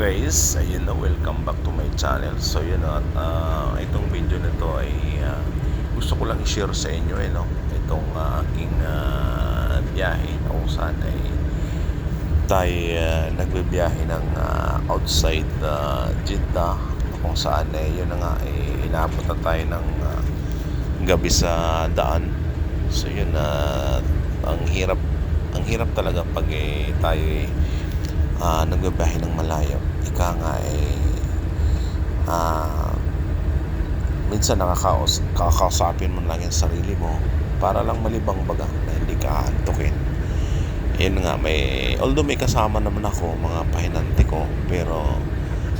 guys, ayun na, welcome back to my channel. So yun at ah, itong video na to ay ah, gusto ko lang i-share sa inyo eh, no? itong ah, aking ah, biyahe na kung saan ay tayo ah, nagbibiyahe ng ah, outside ah, Jeddah kung saan eh, yun na nga eh, inabot na tayo ng ah, gabi sa daan. So yun na ang hirap ang hirap talaga pag eh, tayo eh, ah nagbibiyahe ng malayo. Ika nga eh, ah, minsan nakakaos, kakausapin mo lang yung sarili mo para lang malibang baga na hindi ka antukin. Yun nga, may, although may kasama naman ako, mga pahinante ko, pero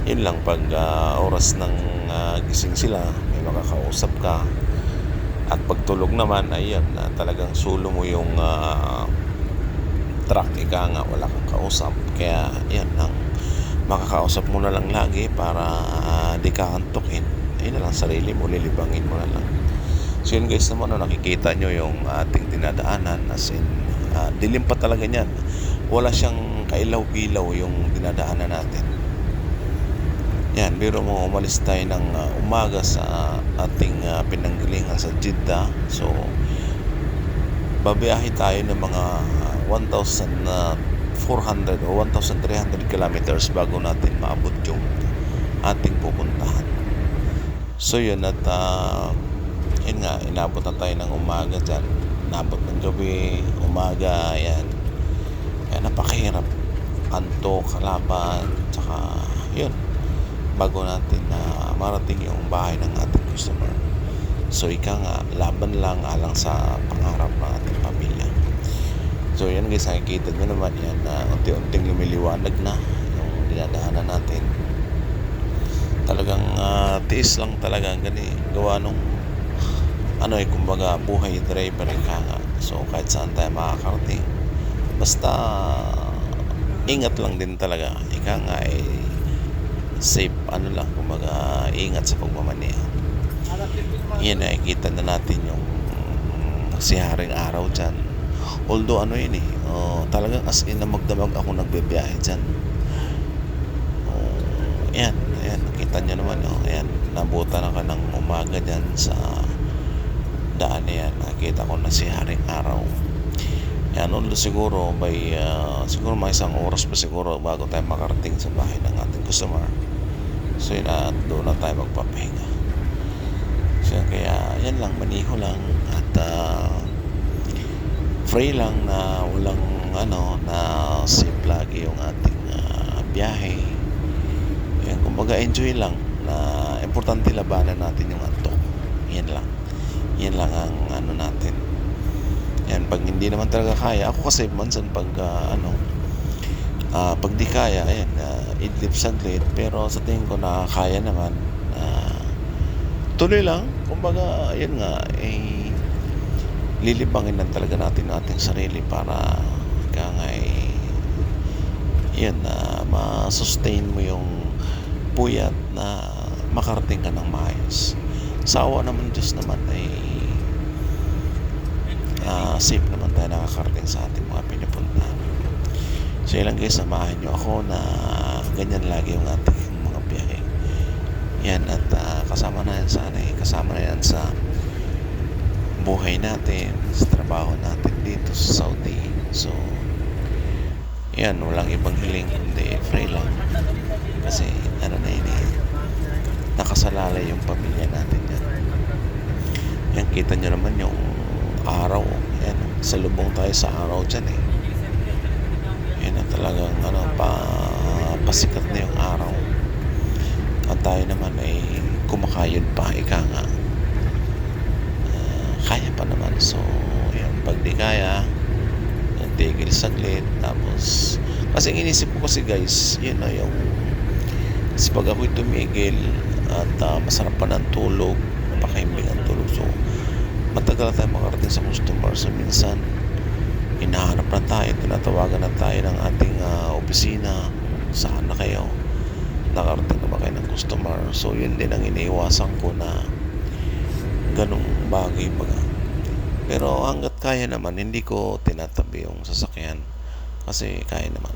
yun lang, pag ah, oras ng ah, gising sila, may makakausap ka, at pagtulog naman, ayun, na talagang sulo mo yung ah, truck, ika nga, wala kang kausap. Kaya, yan lang, makakausap mo na lang lagi para ah, di ka antukin. Ayun na lang, sarili mo, lilibangin mo na lang. So yun guys naman, no, nakikita nyo yung ating dinadaanan as in, ah, dilim pa talaga niyan. Wala siyang kailaw-ilaw yung dinadaanan natin. Yan, biro mo umalis tayo ng ah, umaga sa ating ah, pinanggalingan sa Jeddah. So, babiyahe tayo ng mga 1,400 o 1,300 kilometers bago natin maabot yung ating pupuntahan. So yun at ah, yun nga, inabot na tayo ng umaga dyan. Inabot ng gabi, umaga, yan. Kaya napakahirap. Anto, kalaban, tsaka yun. Bago natin na marating yung bahay ng ating customer. So ika nga, laban lang alang sa pangarap ng ating pamilya. So yan guys, nakikita nyo naman yan na unti-unting lumiliwanag na yung dinadaanan natin. Talagang ah, tiis lang talaga gani gawa nung ano eh, kumbaga buhay driver ka nga. So kahit saan tayo makakarating. Basta ingat lang din talaga. Ika nga eh, safe ano lang, kumbaga ingat sa pagmamaneho. Yan nakikita na natin yung si Haring Araw dyan. Although ano yun eh, oh, talagang as in na magdamag ako nagbibiyahe dyan. Oh, yan, ayan, nakita nyo naman, oh, ayan, nabuta na ka ng umaga dyan sa daan na yan. Nakita ko na si Haring Araw. Yan, although siguro may, ah, siguro may isang oras pa siguro bago tayo makarating sa bahay ng ating customer. So yun, at doon na tayo magpapahinga. So kaya yan lang, maniho lang at ah, free lang na walang ano na safe lagi yung ating ah, biyahe. Yan, kumbaga enjoy lang na importante labanan natin yung antok. Yan lang. Yan lang ang ano natin. Yan, pag hindi naman talaga kaya, ako kasi mansan pag ah, ano, ah, pag di kaya, ayan, uh, idlip saglit, pero sa tingin ko na kaya naman, ah, tuloy lang, kumbaga, yun nga, eh, lilibangin lang talaga natin ating sarili para kaya nga eh, yun na ma-sustain mo yung puyat na makarating ka ng maayos. Sa naman Diyos naman ay ah, safe naman tayo nakakarating sa ating mga pinupuntahan. So yun lang guys, samahan nyo ako na ganyan lagi yung ating mga biyahe. Yan at ah, kasama na yan sana eh, kasama na yan sa buhay natin, sa trabaho natin dito sa Saudi. So, yan, walang ibang hiling kundi free lang. Kasi, ano na yun eh, nakasalalay yung pamilya natin yan. Yan, kita nyo naman yung araw. Yan, sa lubong tayo sa araw dyan eh. Yan na talagang, ano, pa, pasikat na yung araw. At tayo naman ay kumakayod pa, ika nga. Ah, kaya pa naman. So, yan, pag di tigil saglit. Tapos, kasi inisip ko kasi guys, yun na yung, kasi pag ako'y tumigil, at ah, masarap pa ng tulog, napakahimbing ang tulog. So, matagal na tayo makarating sa customer. So, minsan, hinahanap na tayo, tinatawagan na tayo ng ating ah, opisina, saan na kayo, nakarating na ba kayo ng customer. So, yun din ang iniiwasan ko na ganong bagay baga. Pero hanggat kaya naman, hindi ko tinatabi yung sasakyan kasi kaya naman.